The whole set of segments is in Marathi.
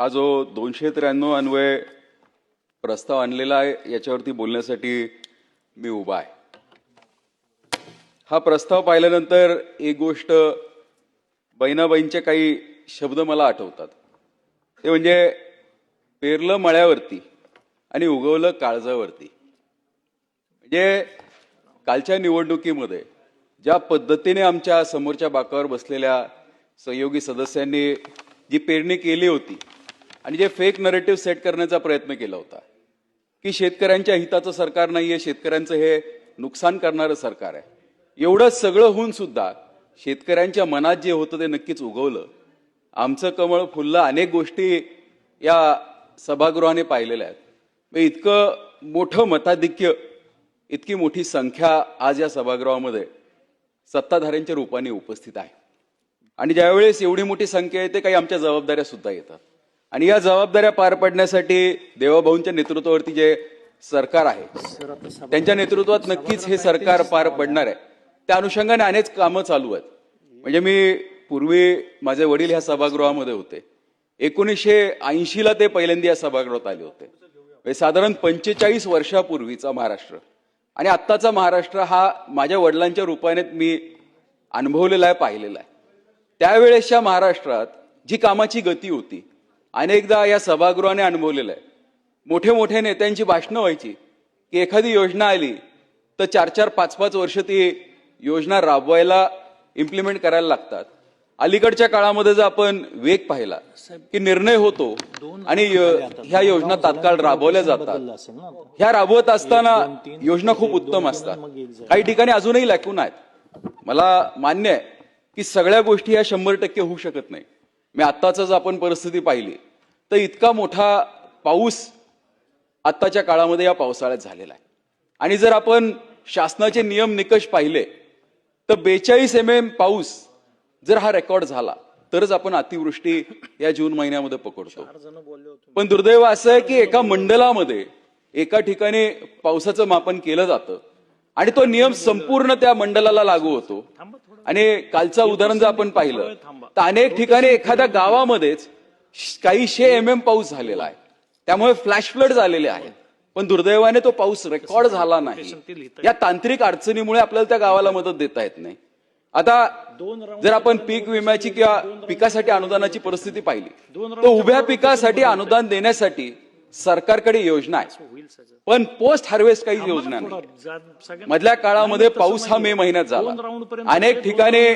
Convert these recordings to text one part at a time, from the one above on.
हा जो दोनशे त्र्याण्णव अन्वय प्रस्ताव आणलेला आहे याच्यावरती बोलण्यासाठी मी उभा आहे. हा प्रस्ताव पाहिल्यानंतर एक गोष्ट बहिणाबाईंचे काही शब्द मला आठवतात. ते म्हणजे पेरलं मळ्यावरती आणि उगवलं काळजावरती. म्हणजे कालच्या निवडणुकीमध्ये ज्या पद्धतीने आमच्या समोरच्या बाकावर बसलेल्या सहयोगी सदस्यांनी जी पेरणी केली होती आणि जे फेक नरेटिव्ह सेट करण्याचा प्रयत्न केला होता की शेतकऱ्यांच्या हिताचं सरकार नाहीये शेतकऱ्यांचं हे नुकसान करणारं सरकार आहे. एवढं सगळं होऊन सुद्धा शेतकऱ्यांच्या मनात जे होतं ते नक्कीच उगवलं. आमचं कमळ फुललं अनेक गोष्टी या सभागृहाने पाहिलेल्या आहेत. मग इतकं मोठं मताधिक्य इतकी मोठी संख्या आज या सभागृहामध्ये सत्ताधाऱ्यांच्या रूपाने उपस्थित आहे. आणि ज्यावेळेस एवढी मोठी संख्या येते काही आमच्या जबाबदाऱ्या सुद्धा येतात. आणि या जबाबदाऱ्या पार पडण्यासाठी देवाभाऊंच्या नेतृत्वावरती जे सरकार आहे त्यांच्या नेतृत्वात नक्कीच हे सरकार पार पडणार आहे. त्या अनुषंगाने अनेक कामं चालू आहेत. म्हणजे मी पूर्वी माझे वडील ह्या सभागृहामध्ये होते. एकोणीसशे ऐंशीला ते पहिल्यांदा या सभागृहात आले होते. म्हणजे साधारण पंचेचाळीस वर्षापूर्वीचा महाराष्ट्र. आणि आत्ताचा महाराष्ट्र हा माझ्या वडिलांच्या रूपाने मी अनुभवलेला आहे पाहिलेला आहे. त्यावेळेसच्या महाराष्ट्रात जी कामाची गती होती अनेकदा या सभागृहाने अनुभवलेलं आहे. मोठे मोठे नेत्यांची भाषणं व्हायची की एखादी योजना आली तर चार चार पाच पाच वर्ष ती योजना राबवायला इम्प्लिमेंट करायला लागतात. अलीकडच्या काळामध्ये जर आपण वेग पाहिला की निर्णय होतो आणि ह्या योजना तात्काळ राबवल्या जातात. ह्या राबवत असताना योजना खूप उत्तम असतात. काही ठिकाणी अजूनही लॅकून आहेत. मला मान्य आहे की सगळ्या गोष्टी ह्या शंभर टक्के होऊ शकत नाही. मी आत्ताच आपण परिस्थिती पाहिली तर इतका मोठा पाऊस आत्ताच्या काळामध्ये या पावसाळ्यात झालेला आहे. आणि जर आपण शासनाचे नियम निकष पाहिले तर बेचाळीस एम एम पाऊस जर हा रेकॉर्ड झाला तरच आपण अतिवृष्टी या जून महिन्यामध्ये पकडतो. पण दुर्दैव असं आहे की एका मंडलामध्ये एका ठिकाणी पावसाचं मापन केलं जातं. आणि तो नियम संपूर्ण त्या मंडळाला लागू होतो. आणि कालचं उदाहरण जर आपण पाहिलं तर अनेक ठिकाणी एखाद्या गावामध्येच काहीशे एम एम पाऊस झालेला आहे. त्यामुळे फ्लॅश फ्लड झालेले आहेत. पण दुर्दैवाने तो पाऊस रेकॉर्ड झाला नाही. या तांत्रिक अडचणीमुळे आपल्याला त्या गावाला मदत देता येत नाही. आता जर आपण पीक विम्याची किंवा पिकासाठी अनुदानाची परिस्थिती पाहिली तर उभ्या पिकासाठी अनुदान देण्यासाठी सरकारकडे योजना आहे. पण पोस्ट हार्वेस्ट काही योजना नाही. मधल्या काळामध्ये पाऊस हा मे महिन्यात झाला. अनेक ठिकाणी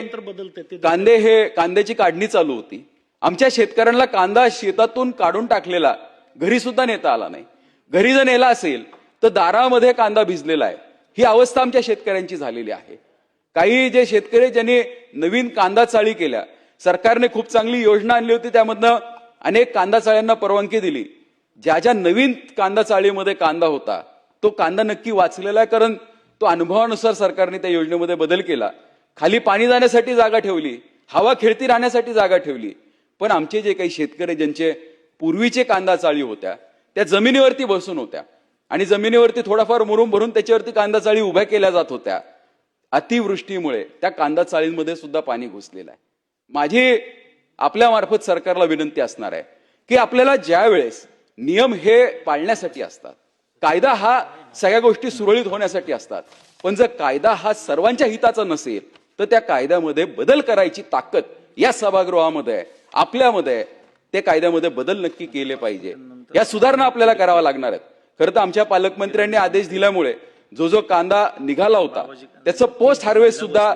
कांदे हे कांद्याची काढणी चालू होती. आमच्या शेतकऱ्यांना कांदा शेतातून काढून टाकलेला घरी सुद्धा नेता आला नाही. घरी जर नेला असेल तर दारामध्ये कांदा भिजलेला आहे. ही अवस्था आमच्या शेतकऱ्यांची झालेली आहे. काही जे शेतकरी ज्यांनी नवीन कांदा चाळी केल्या सरकारने खूप चांगली योजना आणली होती त्यामधनं अनेक कांदा चाळ्यांना परवानगी दिली. ज्या ज्या नवीन कांदा चाळीमध्ये कांदा होता तो कांदा नक्की वाचलेला आहे कारण तो अनुभवानुसार सरकारने त्या योजनेमध्ये बदल केला. खाली पाणी जाण्यासाठी जागा ठेवली हवा खेळती राहण्यासाठी जागा ठेवली. पण आमचे जे काही शेतकरी ज्यांचे पूर्वीचे कांदा चाळी होत्या त्या जमिनीवरती बसून होत्या. आणि जमिनीवरती थोडाफार मुरुम भरून त्याच्यावरती कांदा चाळी उभ्या केल्या जात होत्या. अतिवृष्टीमुळे त्या कांदा चाळींमध्ये सुद्धा पाणी घुसलेलं आहे. माझी आपल्या मार्फत सरकारला विनंती असणार आहे की आपल्याला ज्या वेळेस नियम हे पाळण्यासाठी असतात. कायदा हा सगळ्या गोष्टी सुरळीत होण्यासाठी असतात. पण जर कायदा हा सर्वांच्या हिताचा नसेल तर त्या कायद्यामध्ये बदल करायची ताकद या सभागृहामध्ये आपल्यामध्ये ते कायद्यामध्ये बदल नक्की केले पाहिजे. या सुधारणा आपल्याला कराव्या लागणार आहेत. खरं तर आमच्या पालकमंत्र्यांनी आदेश दिल्यामुळे जो जो कांदा निघाला होता त्याचं पोस्ट हार्वेस्ट सुद्धा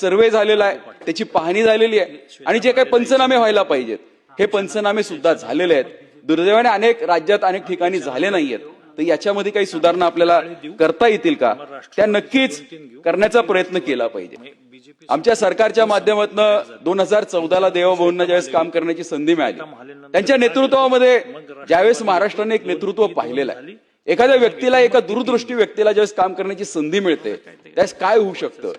सर्वे झालेला आहे. त्याची पाहणी झालेली आहे. आणि जे काही पंचनामे व्हायला पाहिजेत हे पंचनामे सुद्धा झालेले आहेत. दुर्दैवाने अनेक राज्यात अनेक ठिकाणी झाले नाहीयेत. तर याच्यामध्ये काही सुधारणा आपल्याला करता येतील का? त्या नक्कीच करण्याचा प्रयत्न केला पाहिजे. आमच्या सरकारच्या माध्यमातून दोन हजार चौदाला देवाभाऊंना ज्यावेळेस काम करण्याची संधी मिळाली त्यांच्या नेतृत्वामध्ये ज्यावेळेस महाराष्ट्राने एक नेतृत्व पाहिलेलं आहे. एखाद्या व्यक्तीला एका दूरदृष्टी व्यक्तीला ज्यावेळेस काम करण्याची संधी मिळते त्यावेळेस काय होऊ शकतं?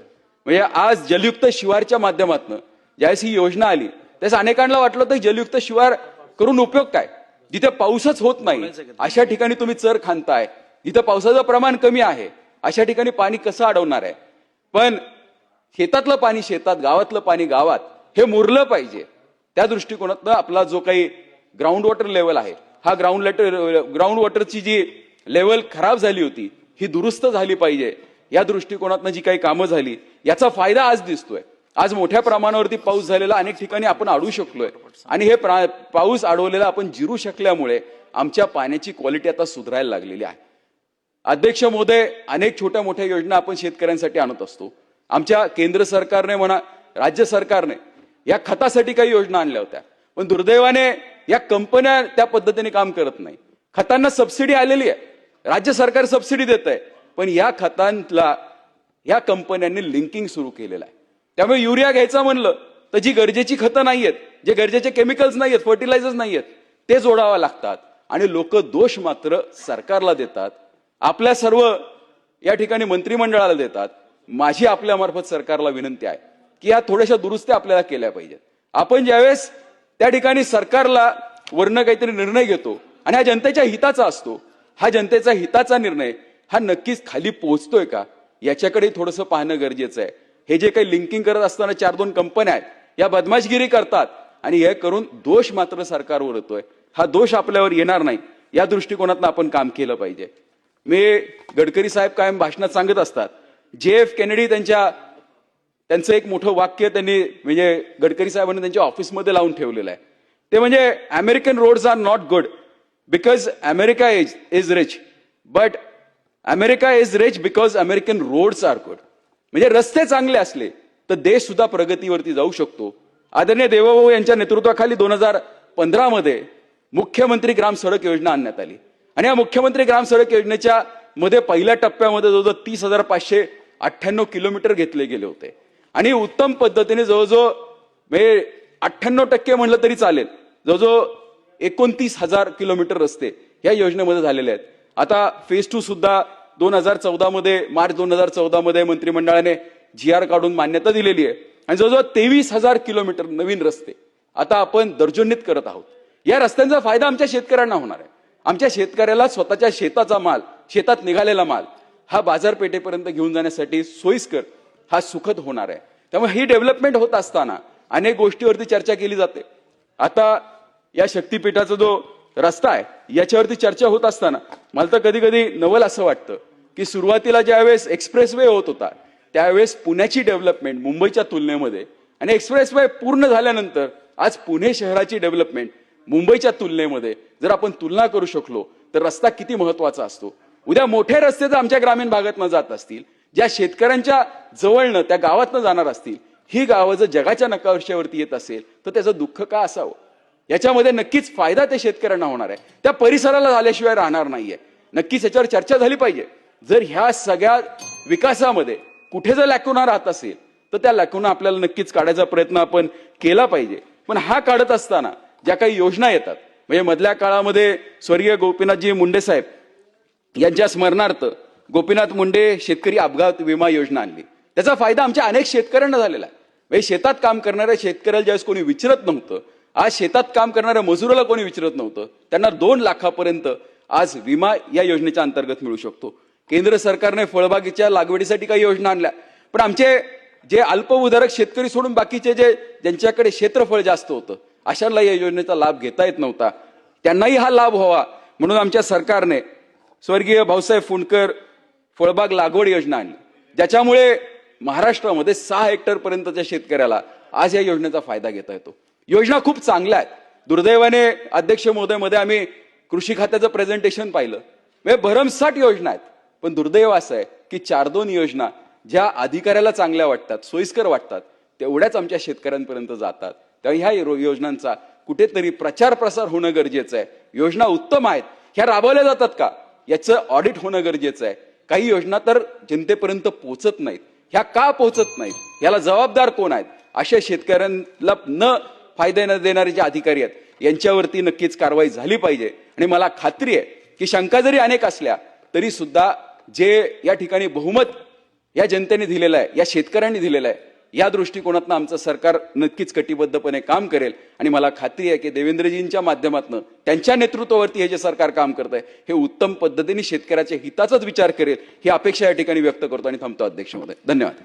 म्हणजे आज जलयुक्त शिवारच्या माध्यमातून ज्यावेळेस ही योजना आली त्यास अनेकांना वाटलं तर जलयुक्त शिवार करून उपयोग काय? जिथे पाऊसच होत नाही अशा ठिकाणी तुम्ही चर खांदताय. जिथे पावसाचं प्रमाण कमी आहे अशा ठिकाणी पाणी कसं अडवणार आहे? पण शेतातलं पाणी शेतात गावातलं पाणी गावात हे मुरलं पाहिजे. त्या दृष्टिकोनातनं आपला जो काही ग्राउंड वॉटर लेवल आहे हा ग्राउंड लेटर ग्राउंड वॉटरची जी लेवल खराब झाली होती ही दुरुस्त झाली पाहिजे. या दृष्टिकोनातनं जी काही कामं झाली याचा फायदा आज दिसतोय. आज मोठ्या प्रमाणावरती पाऊस झालेला अनेक ठिकाणी आपण अडू शकलोय. आणि हे पाऊस अडवलेला आपण जिरू शकल्यामुळे आमच्या पाण्याची क्वालिटी आता सुधारायला लागलेली आहे. अध्यक्ष मोदय अनेक छोट्या मोठ्या योजना आपण शेतकऱ्यांसाठी आणत असतो. आमच्या केंद्र सरकारने म्हणा राज्य सरकारने या खतासाठी काही योजना आणल्या होत्या. पण दुर्दैवाने या कंपन्या त्या पद्धतीने काम करत नाही. खतांना सबसिडी आलेली आहे. राज्य सरकार सबसिडी देत आहे पण या खतांना या कंपन्यांनी लिंकिंग सुरू केलेलं आहे. त्यामुळे युरिया घ्यायचा म्हणलं तर जी गरजेची खतं नाही आहेत जे गरजेचे केमिकल्स नाही आहेत फर्टिलायझर्स आहेत ते जोडावं लागतात. आणि लोक दोष मात्र सरकारला देतात. आपल्या सर्व या ठिकाणी मंत्रिमंडळाला देतात. माझी आपल्या मार्फत सरकारला विनंती आहे की या थोड्याशा दुरुस्त्या आपल्याला केल्या पाहिजेत. आपण ज्यावेळेस त्या ठिकाणी सरकारला वरनं काहीतरी निर्णय घेतो आणि हा जनतेच्या हिताचा असतो हा जनतेचा हिताचा निर्णय हा नक्कीच खाली पोहोचतोय का याच्याकडे थोडंसं पाहणं गरजेचं आहे. हे जे काही लिंकिंग करत असताना चार दोन कंपन्या आहेत या बदमाशगिरी करतात. आणि हे करून दोष मात्र सरकारवर येतोय. हा दोष आपल्यावर येणार नाही. या दृष्टिकोनातून आपण काम केलं पाहिजे. मी गडकरी साहेब कायम भाषणात सांगत असतात जे एफ केनेडी त्यांच्या त्यांचं एक मोठं वाक्य त्यांनी म्हणजे गडकरी साहेबांनी त्यांच्या ऑफिसमध्ये लावून ठेवलेलं आहे. ते म्हणजे American roads are not good because America is is rich but America is rich because American roads are good म्हणजे रस्ते चांगले असले तर देश सुद्धा प्रगतीवरती जाऊ शकतो. आदरणीय देवभाऊ यांच्या नेतृत्वाखाली दोन हजार पंधरामध्ये मुख्यमंत्री ग्राम सडक योजना आणण्यात आली. आणि या मुख्यमंत्री ग्राम सडक योजनेच्या मध्ये पहिल्या टप्प्यामध्ये जवळजवळ तीस हजार पाचशे अठ्ठ्याण्णव किलोमीटर घेतले गेले होते. आणि उत्तम पद्धतीने जवळजवळ म्हणजे अठ्ठ्याण्णव टक्के म्हणलं तरी चालेल. जवळजवळ एकोणतीस हजार किलोमीटर रस्ते या योजनेमध्ये झालेले आहेत. आता फेज टू सुद्धा दोन हजार चौदा मध्ये मार्च दोन हजार चौदा मध्ये मंत्रिमंडळाने जी आर काढून मान्यता दिलेली आहे. आणि जवळजवळ तेवीस हजार किलोमीटर नवीन रस्ते आता आपण दर्जोन्नीत करत आहोत. या रस्त्यांचा फायदा आमच्या शेतकऱ्यांना होणार आहे. आमच्या शेतकऱ्याला स्वतःच्या शेताचा माल शेतात निघालेला माल हा बाजारपेठेपर्यंत घेऊन जाण्यासाठी सोयीस्कर हा सुखद होणार आहे. त्यामुळे ही डेव्हलपमेंट होत असताना अनेक गोष्टीवरती चर्चा केली जाते. आता या शक्तीपीठाचा जो रस्ता आहे. याच्यावरती चर्चा होत असताना मला तर कधी कधी नवल असं वाटतं की सुरुवातीला ज्यावेळेस एक्सप्रेस वे होत होता त्यावेळेस पुण्याची डेव्हलपमेंट मुंबईच्या तुलनेमध्ये आणि एक्सप्रेस वे पूर्ण झाल्यानंतर आज पुणे शहराची डेव्हलपमेंट मुंबईच्या तुलनेमध्ये जर आपण तुलना करू शकलो तर रस्ता किती महत्त्वाचा असतो. उद्या मोठे रस्ते जर आमच्या ग्रामीण भागातनं जात असतील ज्या शेतकऱ्यांच्या जवळनं त्या गावातनं जाणार असतील ही गावं जर जगाच्या नकाशावरती येत असेल तर त्याचं दुःख का असावं? याच्यामध्ये नक्कीच फायदा त्या शेतकऱ्यांना होणार आहे. त्या परिसराला झाल्याशिवाय राहणार नाहीये. नक्कीच याच्यावर चर्चा झाली पाहिजे. जर ह्या सगळ्या विकासामध्ये कुठे जर लॅकुना राहत असेल तर त्या लॅकुना आपल्याला नक्कीच काढायचा प्रयत्न आपण केला पाहिजे. पण हा काढत असताना ज्या काही योजना येतात म्हणजे मधल्या काळामध्ये स्वर्गीय गोपीनाथजी मुंडे साहेब यांच्या स्मरणार्थ गोपीनाथ मुंडे शेतकरी अपघात विमा योजना आणली. त्याचा फायदा आमच्या अनेक शेतकऱ्यांना झालेला आहे. म्हणजे शेतात काम करणाऱ्या शेतकऱ्याला ज्यावेळेस कोणी विचारत नव्हतं आज शेतात काम करणाऱ्या मजुराला कोणी विचारत नव्हतं? त्यांना दोन लाखापर्यंत आज विमा या योजनेच्या अंतर्गत मिळू शकतो. केंद्र सरकारने फळबागेच्या लागवडीसाठी काही योजना आणल्या. पण आमचे जे अल्प शेतकरी सोडून बाकीचे जे ज्यांच्याकडे क्षेत्रफळ जास्त होतं अशांना या योजनेचा लाभ घेता येत नव्हता. त्यांनाही हा लाभ व्हावा. म्हणून आमच्या सरकारने स्वर्गीय भाऊसाहेब फुंडकर फळबाग लागवड योजना आणली. ज्याच्यामुळे महाराष्ट्रामध्ये सहा हेक्टर पर्यंतच्या शेतकऱ्याला आज या योजनेचा फायदा घेता येतो. योजना खूप चांगल्या आहेत. दुर्दैवाने अध्यक्ष महोदयमध्ये आम्ही कृषी खात्याचं प्रेझेंटेशन पाहिलं. म्हणजे भरमसाठ योजना आहेत. पण दुर्दैव असं आहे की चार दोन योजना ज्या अधिकाऱ्याला चांगल्या वाटतात सोयीस्कर वाटतात तेवढ्याच आमच्या शेतकऱ्यांपर्यंत जातात. त्यामुळे ह्या योजनांचा कुठेतरी प्रचार प्रसार होणं गरजेचं आहे. योजना उत्तम आहेत. ह्या राबवल्या जातात का? याचं ऑडिट होणं गरजेचं आहे. काही योजना तर जनतेपर्यंत पोहोचत नाहीत. ह्या का पोहोचत नाहीत? याला जबाबदार कोण आहेत? अशा शेतकऱ्यांना न फायदे न देणारे जे अधिकारी आहेत यांच्यावरती नक्कीच कारवाई झाली पाहिजे. आणि मला खात्री आहे की शंका जरी अनेक असल्या तरी सुद्धा जे या ठिकाणी बहुमत या जनतेने दिलेलं आहे या शेतकऱ्यांनी दिलेलं आहे या दृष्टिकोनातनं आमचं सरकार नक्कीच कटिबद्धपणे काम करेल. आणि मला खात्री आहे की देवेंद्रजींच्या माध्यमातून त्यांच्या नेतृत्वावरती हे जे सरकार काम करत आहे हे उत्तम पद्धतीने शेतकऱ्याच्या हिताचाच विचार करेल ही अपेक्षा या ठिकाणी व्यक्त करतो आणि थांबतो अध्यक्ष महोदय धन्यवाद.